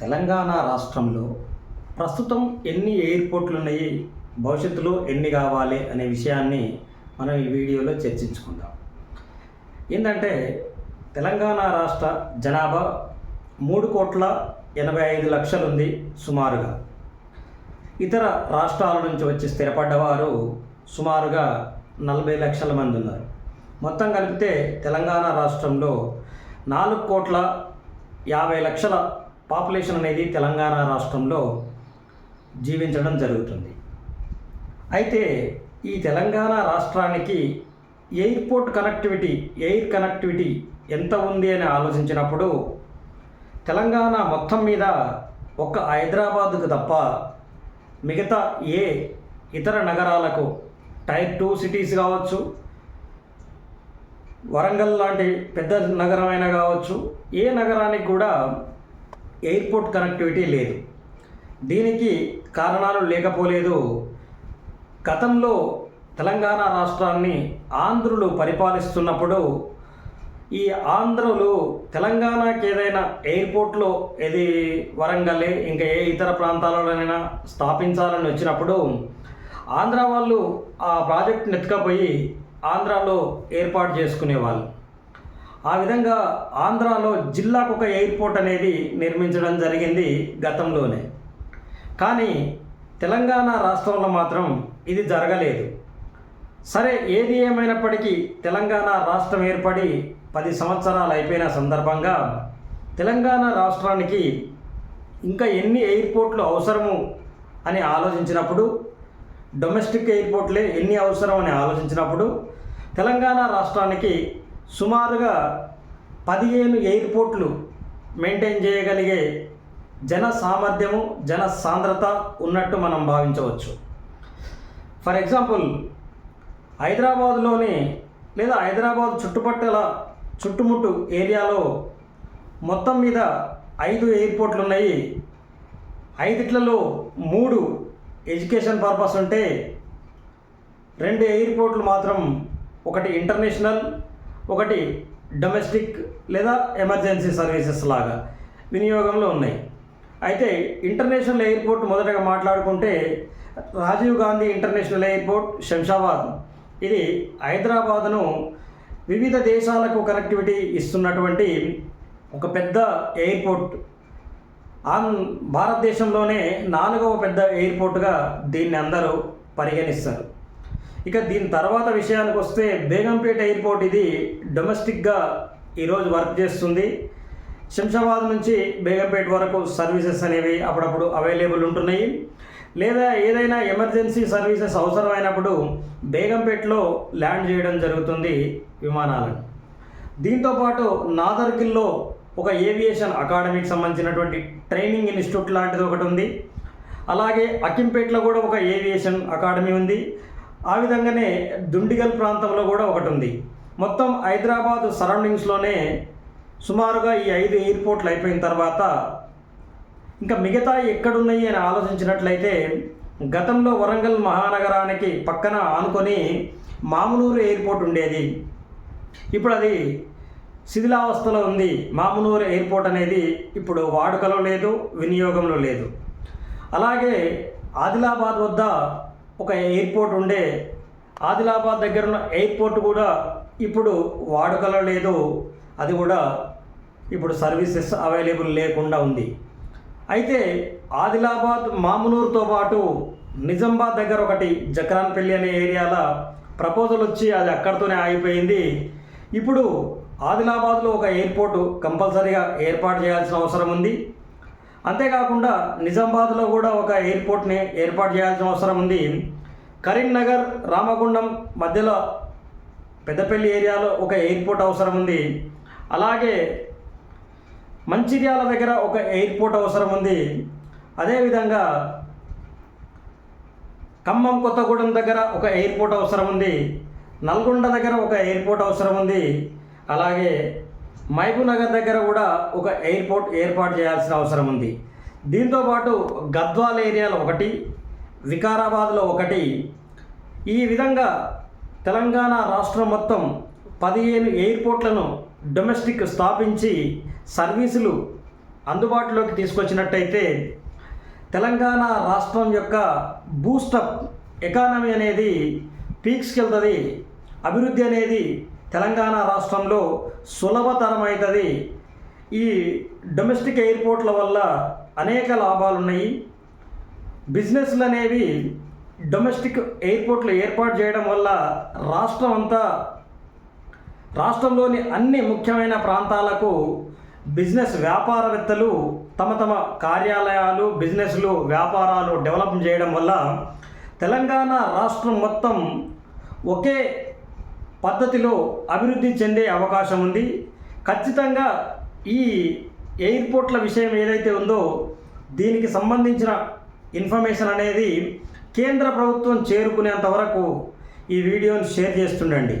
తెలంగాణ రాష్ట్రంలో ప్రస్తుతం ఎన్ని ఎయిర్పోర్ట్లు ఉన్నాయి భవిష్యత్తులో ఎన్ని కావాలి అనే విషయాన్ని మనం ఈ వీడియోలో చర్చించుకుందాం. ఏంటంటే తెలంగాణ రాష్ట్ర జనాభా మూడు కోట్ల ఎనభై ఐదు లక్షలు ఉంది సుమారుగా. ఇతర రాష్ట్రాల నుంచి వచ్చి స్థిరపడ్డవారు సుమారుగా నలభై లక్షల మంది ఉన్నారు మొత్తం కలిపితే తెలంగాణ రాష్ట్రంలో నాలుగు కోట్ల యాభై లక్షల పాపులేషన్ అనేది తెలంగాణ రాష్ట్రంలో జీవించడం జరుగుతుంది. అయితే ఈ తెలంగాణ రాష్ట్రానికి ఎయిర్పోర్ట్ కనెక్టివిటీ ఎయిర్ కనెక్టివిటీ ఎంత ఉంది అని ఆలోచించినప్పుడు తెలంగాణ మొత్తం మీద ఒక్క హైదరాబాద్కు తప్ప మిగతా ఏ ఇతర నగరాలకు టైర్ టూ సిటీస్ కావచ్చు వరంగల్ లాంటి పెద్ద నగరమైనా కావచ్చు ఏ నగరానికి కూడా ఎయిర్పోర్ట్ కనెక్టివిటీ లేదు. దీనికి కారణాలు లేకపోలేదు. గతంలో తెలంగాణ రాష్ట్రాన్ని ఆంధ్రులు పరిపాలిస్తున్నప్పుడు ఈ ఆంధ్రులు తెలంగాణకి ఏదైనా ఎయిర్పోర్ట్లో ఏది వరంగల్ ఇంకా ఏ ఇతర ప్రాంతాలలోనైనా స్థాపించాలని వచ్చినప్పుడు ఆంధ్ర వాళ్ళు ఆ ప్రాజెక్ట్ని ఎత్తుకపోయి ఆంధ్రాలో ఏర్పాటు చేసుకునేవాళ్ళు. ఆ విధంగా ఆంధ్రాలో జిల్లాకు ఒక ఎయిర్పోర్ట్ అనేది నిర్మించడం జరిగింది గతంలోనే. కానీ తెలంగాణ రాష్ట్రంలో మాత్రం ఇది జరగలేదు. సరే ఏది ఏమైనప్పటికీ తెలంగాణ రాష్ట్రం ఏర్పడి పది సంవత్సరాలు అయిపోయిన సందర్భంగా తెలంగాణ రాష్ట్రానికి ఇంకా ఎన్ని ఎయిర్పోర్ట్లు అవసరము అని ఆలోచించినప్పుడు డొమెస్టిక్ ఎయిర్పోర్ట్లే ఎన్ని అవసరం అని ఆలోచించినప్పుడు తెలంగాణ రాష్ట్రానికి సుమారుగా పదిహేను ఎయిర్పోర్ట్లు మెయింటైన్ చేయగలిగే జన సామర్థ్యము జన సాంద్రత ఉన్నట్టు మనం భావించవచ్చు. ఫర్ ఎగ్జాంపుల్ హైదరాబాద్లోని లేదా హైదరాబాద్ చుట్టుపక్కల చుట్టుముట్టు ఏరియాలో మొత్తం మీద ఐదు ఎయిర్పోర్ట్లు ఉన్నాయి ఐదిట్లలో మూడు ఎడ్యుకేషన్ పర్పస్ ఉంటే రెండు ఎయిర్పోర్ట్లు మాత్రం ఒకటి ఇంటర్నేషనల్ ఒకటి డొమెస్టిక్ లేదా ఎమర్జెన్సీ సర్వీసెస్ లాగా వినియోగంలో ఉన్నాయి. అయితే ఇంటర్నేషనల్ ఎయిర్పోర్ట్ మొదటగా మాట్లాడుకుంటే రాజీవ్ గాంధీ ఇంటర్నేషనల్ ఎయిర్పోర్ట్ శంషాబాద్. ఇది హైదరాబాద్ను వివిధ దేశాలకు కనెక్టివిటీ ఇస్తున్నటువంటి ఒక పెద్ద ఎయిర్పోర్ట్. ఆన్ భారతదేశంలోనే నాలుగవ పెద్ద ఎయిర్పోర్ట్గా దీన్ని అందరూ పరిగణిస్తారు. ఇక దీని తర్వాత విషయానికి వస్తే బేగంపేట ఎయిర్పోర్ట్ ఇది డొమెస్టిక్గా ఈరోజు వర్క్ చేస్తుంది. శంషాబాద్ నుంచి బేగంపేట వరకు సర్వీసెస్ అనేవి అప్పుడప్పుడు అవైలబుల్ ఉంటున్నాయి. లేదా ఏదైనా ఎమర్జెన్సీ సర్వీసెస్ అవసరమైనప్పుడు బేగంపేటలో ల్యాండ్ చేయడం జరుగుతుంది విమానాలను. దీంతోపాటు నాదర్గిల్లో ఒక ఏవియేషన్ అకాడమీకి సంబంధించినటువంటి ట్రైనింగ్ ఇన్స్టిట్యూట్ లాంటిది ఒకటి ఉంది. అలాగే అకింపేటలో కూడా ఒక ఏవియేషన్ అకాడమీ ఉంది. ఆ విధంగానే దుండిగల్ ప్రాంతంలో కూడా ఒకటి ఉంది మొత్తం హైదరాబాద్ సరౌండింగ్స్లోనే సుమారుగా ఈ ఐదు ఎయిర్పోర్ట్లు అయిపోయిన తర్వాత ఇంకా మిగతా ఎక్కడున్నాయి అని ఆలోచించినట్లయితే గతంలో వరంగల్ మహానగరానికి పక్కన ఆనుకొని మామునూరు ఎయిర్పోర్ట్ ఉండేది. ఇప్పుడు అది శిథిలావస్థలో ఉంది. మామునూరు ఎయిర్పోర్ట్ అనేది ఇప్పుడు వాడుకలో లేదు వినియోగంలో లేదు. అలాగే ఆదిలాబాద్ వద్ద ఒక ఎయిర్పోర్ట్ ఉండే ఆదిలాబాద్ దగ్గర ఉన్న ఎయిర్పోర్ట్ కూడా ఇప్పుడు వాడుకలో లేదు. అది కూడా ఇప్పుడు సర్వీసెస్ అవైలబుల్ లేకుండా ఉంది. అయితే ఆదిలాబాద్ మామునూరుతో పాటు నిజామాబాద్ దగ్గర ఒకటి జక్రాన్పల్లి అనే ఏరియాల ప్రపోజల్ వచ్చి అది అక్కడితోనే ఆగిపోయింది. ఇప్పుడు ఆదిలాబాద్లో ఒక ఎయిర్పోర్టు కంపల్సరీగా ఏర్పాటు చేయాల్సిన అవసరం ఉంది. అంతేకాకుండా నిజామాబాద్లో కూడా ఒక ఎయిర్పోర్ట్ని ఏర్పాటు చేయాల్సిన అవసరం ఉంది. కరీంనగర్ రామగుండం మధ్యలో పెద్దపల్లి ఏరియాలో ఒక ఎయిర్పోర్ట్ అవసరం ఉంది. అలాగే మంచిర్యాల దగ్గర ఒక ఎయిర్పోర్ట్ అవసరం ఉంది. అదేవిధంగా ఖమ్మం కొత్తగూడెం దగ్గర ఒక ఎయిర్పోర్ట్ అవసరం ఉంది. నల్గొండ దగ్గర ఒక ఎయిర్పోర్ట్ అవసరం ఉంది. అలాగే మహబూబ్నగర్ దగ్గర కూడా ఒక ఎయిర్పోర్ట్ ఏర్పాటు చేయాల్సిన అవసరం ఉంది. దీంతోపాటు గద్వాల్ ఏరియాలో ఒకటి వికారాబాద్లో ఒకటి. ఈ విధంగా తెలంగాణ రాష్ట్రం మొత్తం పదిహేను ఎయిర్పోర్ట్లను డొమెస్టిక్ స్థాపించి సర్వీసులు అందుబాటులోకి తీసుకొచ్చినట్టయితే తెలంగాణ రాష్ట్రం యొక్క బూస్టప్ ఎకానమీ అనేది పీక్స్కి వెళ్తుంది అభివృద్ధి అనేది తెలంగాణ రాష్ట్రంలో సులభతరం ఈ డొమెస్టిక్ ఎయిర్పోర్ట్ల వల్ల అనేక లాభాలు ఉన్నాయి బిజినెస్లు అనేవి డొమెస్టిక్ ఎయిర్పోర్ట్లు ఏర్పాటు చేయడం వల్ల రాష్ట్రం అంతా రాష్ట్రంలోని అన్ని ముఖ్యమైన ప్రాంతాలకు బిజినెస్ వ్యాపారవేత్తలు తమ తమ కార్యాలయాలు బిజినెస్లు వ్యాపారాలు డెవలప్ చేయడం వల్ల తెలంగాణ రాష్ట్రం మొత్తం ఒకే పద్ధతిలో అభివృద్ధి చెందే అవకాశం ఉంది. ఖచ్చితంగా ఈ ఎయిర్పోర్ట్ల విషయం ఏదైతే ఉందో దీనికి సంబంధించిన ఇన్ఫర్మేషన్ అనేది కేంద్ర ప్రభుత్వం చేరుకునేంత వరకు ఈ వీడియోని షేర్ చేస్తుండండి.